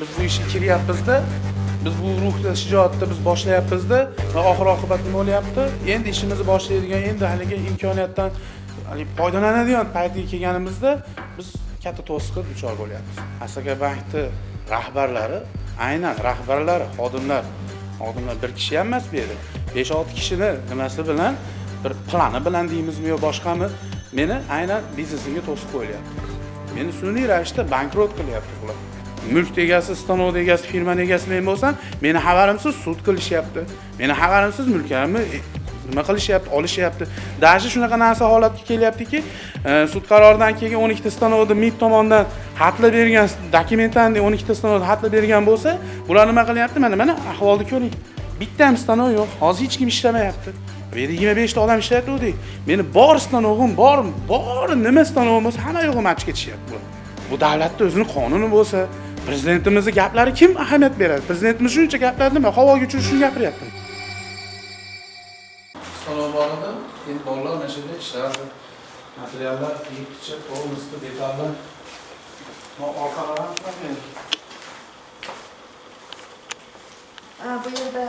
biz bu ishga kiryapmizda biz bu ruhda shijoatda biz boshlayapmizda va oxir oqibat nima bo'lyapti? Endi ishimizni boshlaydigan endi haligi imkoniyatdan haligi foydalanadigan paytiga kelganimizda biz katta to'siqqa duchor bo'lyapmiz. Asaka bankni rahbarlari aynan rahbarlari xodimlar xodimlar bir kishi ham emas bu yerda. Besh olti kishini nimasi bilan bir plani bilan deymizmi yo boshqami? Meni aynan biznesimga to'siq qo'yilyapti meni sun'iy ravishda bankrot qilyapti bular mulk egasi stanok egasi firmani egasi men bo'lsam meni xabarimsiz sud qilishyapti. Meni xabarimsiz mulkamni e, nima qilishyapti olishyapti. Даже shunaqa narsa holatga kelyaptiki e, sud qaroridan keyin o'n ikkita stanokni mib tomonidan xatlab bergan dokumentlarni o'n ikkita stanokni xatlab bergan bo'lsa bular nima qilyapti? Mana mana ahvolni ko'ring. Bitta ham stanok yo'q hozir hech kim ishlamayapti. Bu yerda yigirma beshta odam ishlayotgandek meni bor stanogim bor bor nima stanogim bo'lsa hamma yo'g'im achib ketishyapti bu bu davlatda o'zini qonuni bo'lsa prezidentimizni gaplari kim ahamiyat beradi prezidentimiz shuncha gaplarni nima havoga uchirib shuni gapiryapti stanok bor edi endi bolalar mana shu yerda ishlardi materiallar kiyib ichib полностью detallar orqalar ham Ha, bu yerda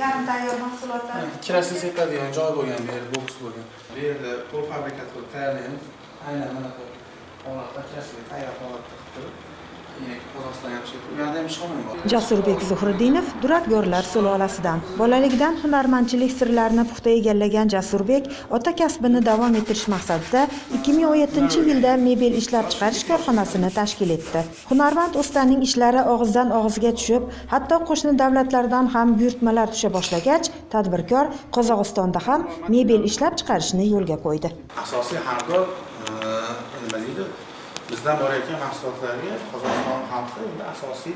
yarim tayyor mahsulotlar. kirasi sepadigan joy bo'lgan bu yerda boks bo'lgan bu yerda polfabrikat qilib tayyorlaymiz aynan bunaqa holatda kirasiga tayyor holatda qilib turib Jasurbek Zuhriddinov duradgorlar sulolasidan. Bolaligidan hunarmandchilik sirlarini puxta egallagan Jasurbek ota kasbini davom ettirish maqsadida 2017-yilda mebel ishlab chiqarish korxonasini tashkil etdi. Hunarmand ustaning ishlari og'izdan og'izga tushib, hatto qo'shni davlatlardan ham buyurtmalar tusha boshlagach, tadbirkor Qozog'istonda ham mebel ishlab chiqarishni yo'lga qo'ydi. asosiy hamkor bizdan borayotgan mahsulotlarga qozog'iston xalqi endi asosiy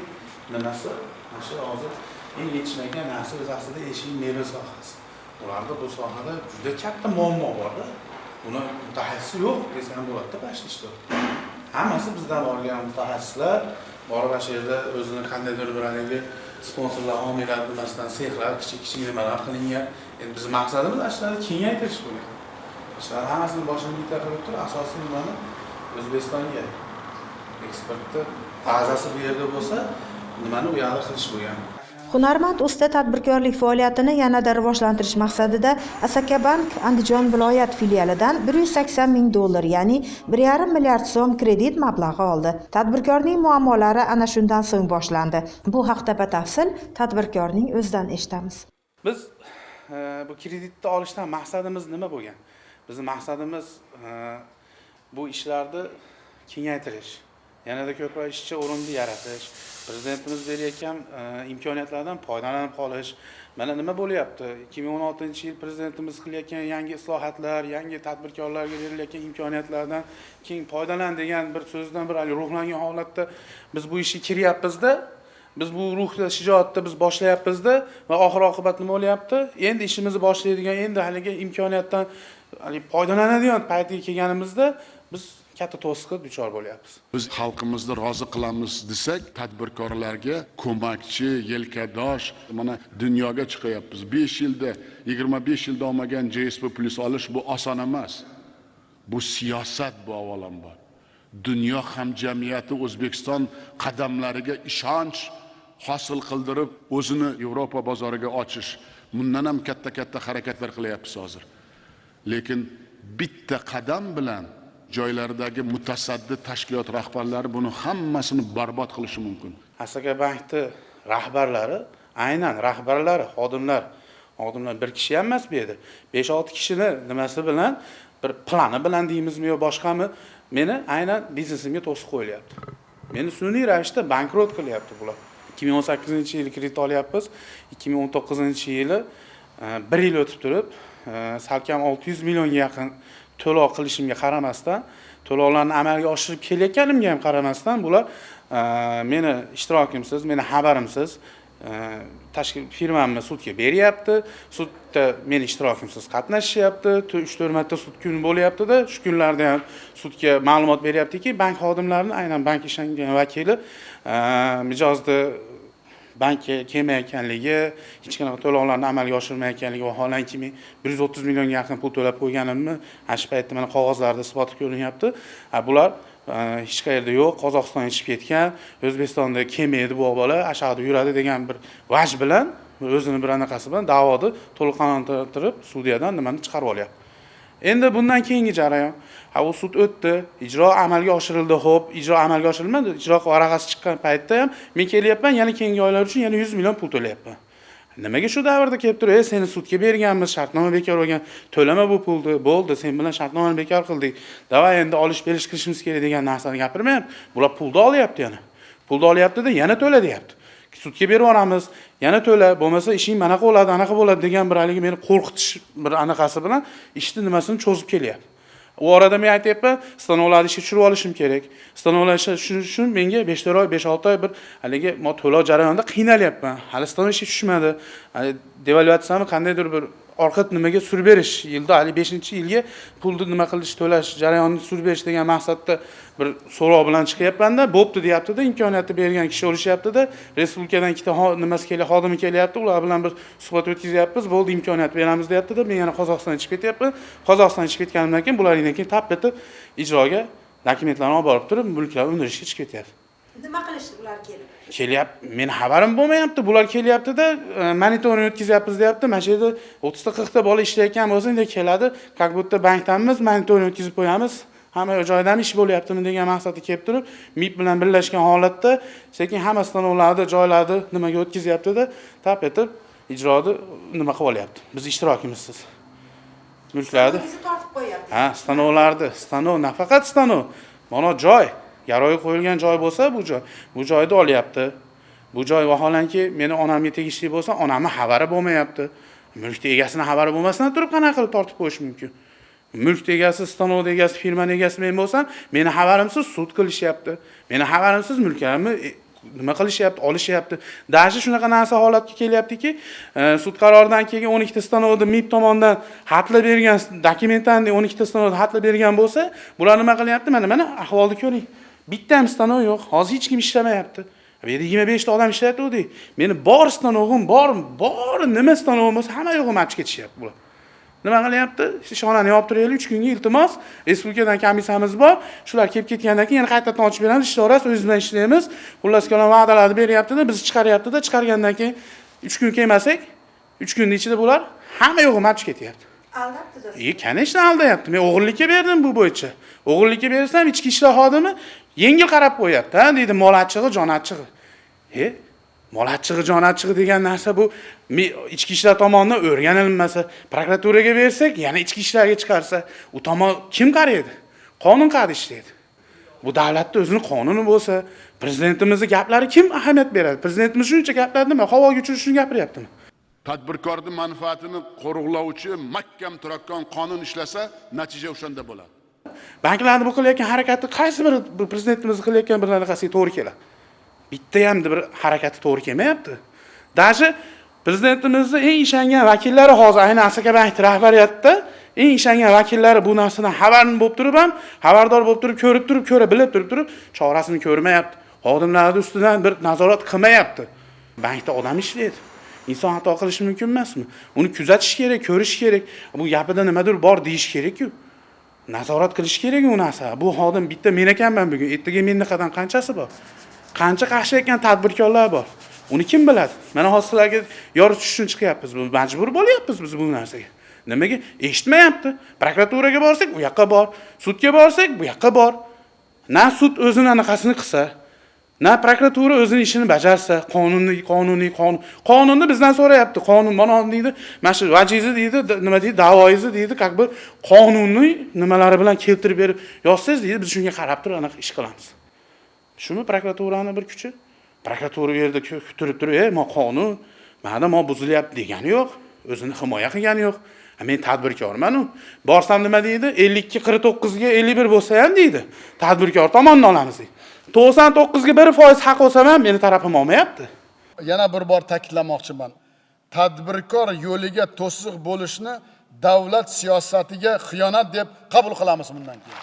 nimasi? Mana shu hozir eng yetishmagan narsa biz aslida eshik meva sohasi. Ularda bu sohada juda katta muammo borda. Buni mutaxassisi yo'q desam bo'ladida почти что hammasi bizdan borgan mutaxassislar borib ana shu yerda o'zini qandaydir bir haligi sponsorlar homiylar nimasidan sexlar kichik kichik nimalar qilingan. Endi bizni maqsadimiz ana shularni kengaytirish bo'lgan. Shularni hammasini boshini bitta qilib turib asosiy nimani? O'zbekistonga eksportni bazasi bu yerda bo'lsa nimani u yoqda qilish bo'lgan Hunarmand usta tadbirkorlik faoliyatini yanada rivojlantirish maqsadida Asaka Bank Andijon viloyat filialidan 180 ming dollar, ya'ni 1,5 milliard so'm kredit mablag'i oldi. Tadbirkorning muammolari ana shundan so'ng boshlandi. Bu haqda batafsil tadbirkorning o'zidan eshitamiz. biz e, bu kreditni olishdan maqsadimiz nima bo'lgan bizni maqsadimiz e, bu ishlarni kengaytirish yanada ko'proq ishchi o'rinni yaratish prezidentimiz berayotgan e, imkoniyatlardan foydalanib qolish. Mana nima bo'lyapti? ikki ming o'n oltinchi yil prezidentimiz qilayotgan yangi islohotlar yangi tadbirkorlarga berilayotgan imkoniyatlardan keng foydalan degan bir so'zdan bir haligi ruhlangan holatda biz bu ishga kiryapmizda biz bu ruhda shijoatda biz boshlayapmizda va oxir oqibat nima bo'lyapti? Endi ishimizni boshlaydigan endi haligi imkoniyatdan haligi foydalanadigan paytga kelganimizda biz katta to'siqqa duchor bo'lyapmiz. Biz xalqimizni rozi qilamiz desak tadbirkorlarga ko'makchi yelkadosh mana dunyoga chiqyapmiz. Besh yilda yigirma besh yilda olmagan gsp plyus olish bu oson emas. Bu siyosat bu avvalambor. Dunyo hamjamiyati o'zbekiston qadamlariga ishonch hosil qildirib o'zini yevropa bozoriga ochish. Bundan ham katta katta harakatlar qilyapmiz hozir. Lekin bitta qadam bilan joylardagi mutasaddi tashkilot rahbarlari buni hammasini barbod qilishi mumkin. Asaka bankni rahbarlari aynan rahbarlari xodimlar. Xodimlar bir kishi ham emas bu yerda. Besh olti kishini nimasi bilan bir plani bilan deymizmi yo boshqami? Meni aynan biznesimga to'siq qo'yilyapti meni sun'iy ravishda bankrot qilyapti bular. ikki ming o'n sakkizinchi yili kredit olyapmiz. ikki ming o'n to'qqizinchi yili e, bir yil o'tib turib e, salkam olti yuz millionga yaqin to'lov qilishimga qaramasdan to'lovlarni amalga oshirib kelayotganimga ham qaramasdan bular e, meni ishtirokimsiz meni xabarimsiz e, tashkil firmamni sudga beryapti sudda meni ishtirokimsiz qatnashishyapti uch to'rt marta sud kuni bo'lyaptida shu kunlarda ham sudga ma'lumot beryaptiki bank xodimlarini aynan bank ishlangan vakili e, mijozni banki kelmayotganligi hech qanaqa to'lovlarni amalga oshirmayotganligi vaholanki men bir yuz o'ttiz millionga yaqin pul to'lab qo'yganimni ana shu paytda mana qog'ozlarda isboti ko'rinyapti. Ha, bular hech qayerda yo'q qozog'iston ichib ketgan o'zbekistonda kelmaydi bu bola ashyoqda yuradi degan bir vaj bilan o'zini bir anaqasi bilan da'voni to'liq qanoatlantirib sudyadan nimani chiqarib olyapti. Endi bundan keyingi jarayon ha u sud o'tdi ijro amalga oshirildi ho'p ijro amalga oshirilmadi ijro varaqasi chiqqan paytda ham men kelyapman yana keyingi oylar uchun yana yuz million pul to'layapman. Nimaga shu davrda kelib turib "E, seni sudga berganmiz shartnoma bekor bo'lgan to'lama bu pulni bo'ldi sen bilan shartnomani bekor qildik davay endi olish berish qilishimiz kerak degan narsani gapirmayapti. Bular pulni olyapti yana. Pulni olyaptida yana to'la deyapti sudga berib yuboramiz yana to'la bo'lmasa ishing manaqa bo'ladi anaqa bo'ladi degan bir haligi meni qo'rqitish bir anaqasi bilan ishni nimasini cho'zib kelyapti u orada men aytyapman stanovlarni ishga tushirib olishim kerak stanovlar ishga tushirish uchun menga besh to'rt oy besh olti oy bir haligi to'lov jarayonida qiynalyapman hali stanov ishga tushmadi hali devalvatsiyani qandaydir bir orqa nimaga surib berish yilda hali beshinchi yilga pulni nima qilish to'lash jarayonini surib berish degan maqsadda bir so'rov bilan chiqyapmanda bo'pti deyaptida imkoniyatni bergan kishi olishyaptida respublikadan ikkita nimasi kelyapti xodimi kelyapti ular bilan bir suhbat o'tkazyapmiz bo'ldi imkoniyat beramiz deyaptida men yana qozog'istonga chiqib ketyapman. Qozog'istonga chiqib ketganimdan keyin bulardan keyin tap etib ijroga dokumentlarni olib borib turib mulklarni undirishga chiqib ketyapti. nima qilishdi ular kelib kelyapti meni xabarim bo'lmayapti bular kelyaptida e, monitoring o'tkazyapmiz deyapti mana shu yerda o'ttizta qirqta bola ishlayotgan bo'lsa endi keladi как будто bankdanmiz monitoring o'tkazib qo'yamiz hamma joydami ish bo'lyaptimi degan maqsadda kelib turib mib bilan birlashgan holatda sekin hamma stanovlarni joylarni nimaga o'tkazyaptida tap etib ijroni nima qilib olyapti biz ishtirokimizsiz mulklarni tortib qo'yyapti ha stanovlarni stanov nafaqat stanov mana joy garovga qo'yilgan joy bo'lsa bu joy bu joyni olyapti bu joy vaholanki meni onamga tegishli bo'lsa onamni xabari bo'lmayapti mulkni egasini xabari bo'lmasdan turib qanaqa qilib tortib qo'yish mumkin mulkni egasi stanovni egasi firmani egasi men bo'lsam meni xabarimsiz sud qilishyapti meni xabarimsiz mulklarimni e, nima qilishyapti olishyapti даже shunaqa narsa holatga kelyaptiki e, sud qaroridan keyin o'n ikkita stanovni mib tomonidan xatlab bergan dokumentlarni o'n ikkita stanovni xatlab bergan bo'lsa bular nima qilyapti mana mana ahvolni ko'ring bitta ham stanov yo'q hozir hech kim ishlamayapti bu yerda yigirma beshta odam ishlayotgandek meni bor stanovim bor bor nima stanovim bo'lsa hamma yo'g'im olib ketishyapti bular nima qilyapti ishxonani yopib turaylik uch kunga iltimos respublikadan komissiyamiz bor shular kelib ketgandan keyin yana qaytadan ochib beramiz ishlayverasiz o'zingiz bilan ishlaymiz xullas kalom va'dalarni beryaptida bizni chiqaryaptida chiqargandan keyin uch kun kelmasak uch kunni ichida bular. Hamma yo'g'im olib ketyapti e конечно aldayapti men o'g'irlikka berdim bu bo'yicha o'g'irlikka bersam ichki ishlar xodimi yengil qarab qo'yyapti ha deydi mol achchig'i jon achchig'i e mol achchig'i jon achchig'i degan narsa bu me- ichki ishlar tomonidan o'rganilmasa prokuraturaga bersak yana ichki ishlarga chiqarsa u tomon kim qaraydi qonun qani ishlaydi bu davlatda o'zini qonuni bo'lsa prezidentimizni gaplari kim ahamiyat beradi prezidentimiz shuncha gaplarni nima havoga uchirish uchun gapiryaptimi tadbirkorni manfaatini qo'riqlovchi mahkam turakkon qonun ishlasa natija o'shanda bo'ladi banklarni bu qilayotgan harakati qaysi biri bu prezidentimiz qilayotgan bir anaqasiga to'g'ri keladi bitta ham bir harakati to'g'ri kelmayapti даже prezidentimizni eng ishongan vakillari hozir aynan asakabank rahbariyatida eng ishongan vakillari bu narsadan xabarni bo'lib turib ham xabardor bo'lib turib ko'rib turib ko'ra bilib turib turib chorasini ko'rmayapti xodimlarni ustidan bir nazorat qilmayapti bankda odam ishlaydi inson xato qilishi mumkin emasmi uni kuzatish kerak ko'rish kerak bu gapida nimadir bor deyish kerakku nazorat qilish kerak u narsa bu xodim bitta men ekanman bugun ertaga mendaqadan qanchasi bor qancha qashlayotgan tadbirkorlar bor uni kim biladi? Mana hozir sizlarga yoritish uchun chiqyapmiz bu majbur bo'lyapmiz biz bu narsaga nimaga eshitmayapti prokuraturaga borsak u yoqqa bor. Sudga borsak bu yoqqa bor. Na sud o'zini anaqasini qilsa na prokuratura o'zini ishini bajarsa qonuniy qonuniy qonun qonunni bizdan so'rayapti qonun mana deydi mana shu vajizni deydi d- nima deydi da'voyingizni deydi как бы qonuniy nimalari bilan keltirib berib yozsangiz deydi biz shunga qarab turib anaqa ish qilamiz shumi prokuraturani bir kuchi prokuratura u yerda kö- turib turib e ma qonun mana ma buzilyapti degani yo'q o'zini himoya qilgani yo'q Ha, men tadbirkormanu borsam nima deydi ellik ikki qirq to'qqizga ellik bir bo'lsa ham deydi tadbirkor tomonidan olamiz deydi to'qson to'qqizga bir foiz haq olsam ham meni tarafim olmayapti. Yana bir bor ta'kidlamoqchiman. Tadbirkor yo'liga to'siq bo'lishni davlat siyosatiga xiyonat deb qabul qilamiz bundan keyin.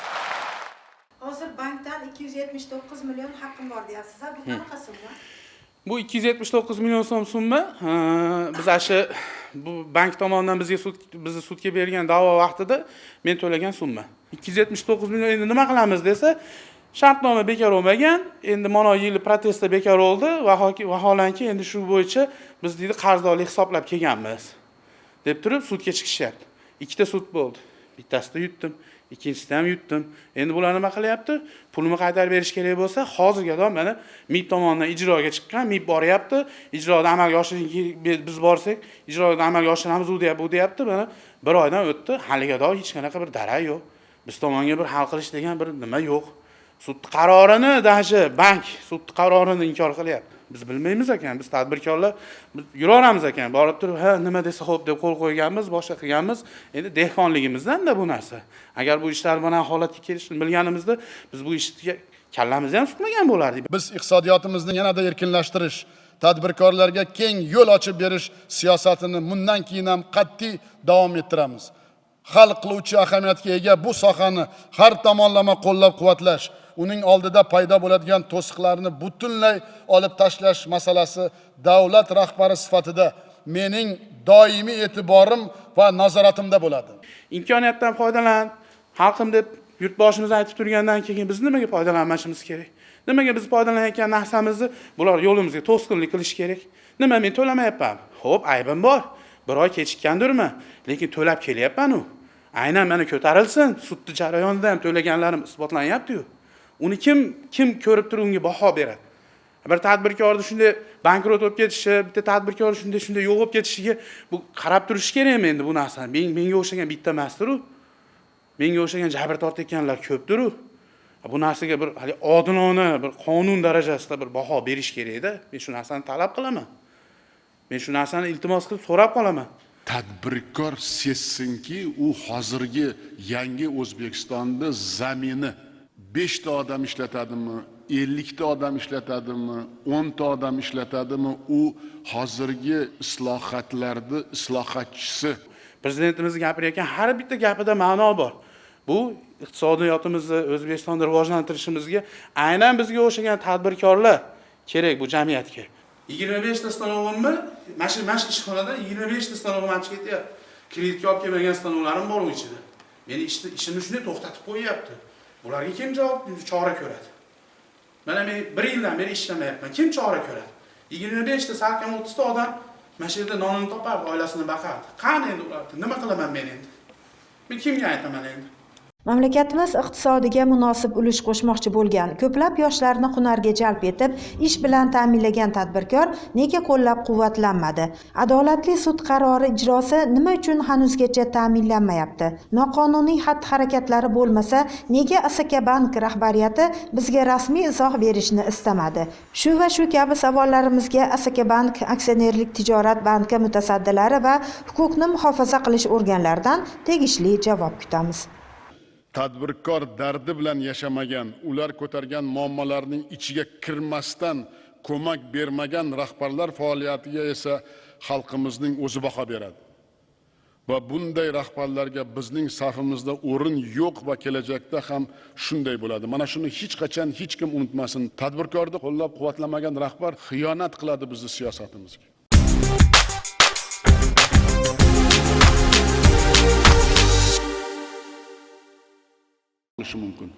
Hozir bankdan ikki yuz yetmish to'qqiz million haqqim bor deyapsiz bu qanaqa summa? Bu ikki yuz yetmish to'qqiz million so'm summa biz ana shu bu bank tomonidan bizga sud bizni sudga bergan da'vo vaqtida men to'lagan summa. ikki yuz yetmish to'qqiz million endi nima qilamiz desa shartnoma bekor bo'lmagan endi mana yil protestda bekor bo'ldi vaholanki endi shu bo'yicha biz deydi qarzdorlik hisoblab kelganmiz deb turib sudga chiqishyapti. İkkita sud bo'ldi. Bittasida yutdim ikkinchisida ham yutdim. Endi bular nima qilyapti? Pulni qaytarib berish kerak bo'lsa hozirga qadar mana mib tomonidan ijroga chiqqan mib boryapti. İjroda amalga oshiring biz borsak ijroda amalga oshiramiz u deyapti bu deyapti. Mana bir oydan o'tdi. Haliga qadar hech qanaqa bir darak yo'q. Biz tomonga bir hal qilish degan bir nima yo'q sud qarorini даже bank sud qarorini inkor qilyapti biz bilmaymiz ekan biz tadbirkorlar biz yuraveramiz ekan borib turib ha nima desa ho'p deb qo'l qo'yganmiz boshqa qilganmiz endi dehqonligimizdanda bu narsa agar bu ishlar bunaqa holatga kelishini bilganimizda biz bu ishga kallamizni ham suqmagan bo'lardik biz iqtisodiyotimizni yanada erkinlashtirish tadbirkorlarga keng yo'l ochib berish siyosatini bundan keyin ham qat'iy davom ettiramiz hal qiluvchi ahamiyatga ega bu sohani har tomonlama qo'llab quvvatlash uning oldida paydo bo'ladigan to'siqlarni butunlay olib tashlash masalasi davlat rahbari sifatida mening doimiy e'tiborim va nazoratimda bo'ladi. İmkoniyatdan foydalan xalqim deb yurtboshimiz aytib turgandan keyin biz nimaga foydalanmasimiz kerak? Nimaga biz foydalanayotgan narsamizni bular yo'limizga to'sqinlik qilishi kerak? Nima men to'lamayapman? Ho'p aybim bor. Bir oy kechikkandirman lekin to'lab kelyapmanu. Aynan mana ko'tarilsin sudni jarayonida ham to'laganlarim isbotlanyaptiyu uni kim kim ko'rib turib unga baho beradi? Bir tadbirkorni shunday bankrot bo'lib ketishi bitta tadbirkorni shunday shunday yo'q bo'lib ketishiga bu qarab turish kerakmi endi bu narsani. Men- menga o'xshagan bitta emasdiru. Menga o'xshagan jabr tortayotganlar ko'pdiru. Bu narsaga bir haligi odilona bir qonun darajasida bir baho berish kerakda men shu narsani talab qilaman. Men shu narsani iltimos qilib so'rab qolaman. Tadbirkor sezsinki u hozirgi yangi o'zbekistonni zamini beshta odam ishlatadimi? Ellikta odam ishlatadimi? O'nta odam ishlatadimi? U hozirgi islohotlarni islohotchisi. Prezidentimiz gapirayotgan har bitta gapida ma'no bor. Bu iqtisodiyotimizni o'zbekistonda rivojlantirishimizga aynan bizga o'xshagan tadbirkorlar kerak bu jamiyatga. Yigirma beshta stanovimni mana shu mana shu ishxonada yigirma beshta stanovim chiqib ketyapti kreditga olib kelmagan stanovlarim bor u ichida. Meni ishni ishimni shunday to'xtatib qo'yyapti bularga kim javob chora ko'radi. Mana men bir yildan beri ishlamayapman. Kim chora ko'radi? Yigirma beshta salkam o'ttizta odam mana shu yerda nonini topardi oilasini boqardi qani endi ularni? Nima qilaman men endi? Men kimga aytaman endi Mamlakatimiz iqtisodiga munosib ulush qo'shmoqchi bo'lgan ko'plab yoshlarni hunarga jalb etib, ish bilan ta'minlagan tadbirkor nega qo'llab-quvvatlanmadi? Adolatli sud qarori ijrosi nima uchun hanuzgacha ta'minlanmayapti? Noqonuniy xatti-harakatlari bo'lmasa, nega Asakabank rahbariyati bizga rasmiy izoh berishni istamadi? Shu va shu kabi savollarimizga Asakabank aksionerlik tijorat banki mutasaddilari va huquqni muhofaza qilish organlaridan tegishli javob kutamiz. Tadbirkor dardi bilan yashamagan ular ko'targan muammolarning ichiga kirmasdan ko'mak bermagan rahbarlar faoliyatiga esa xalqimizning o'zi baho beradi. Va bunday rahbarlarga bizning safimizda o'rin yo'q va kelajakda ham shunday bo'ladi. Mana shuni hech qachon hech kim unutmasin. Tadbirkorni qo'llab quvvatlamagan rahbar xiyonat qiladi bizni siyosatimizga مش ممكن.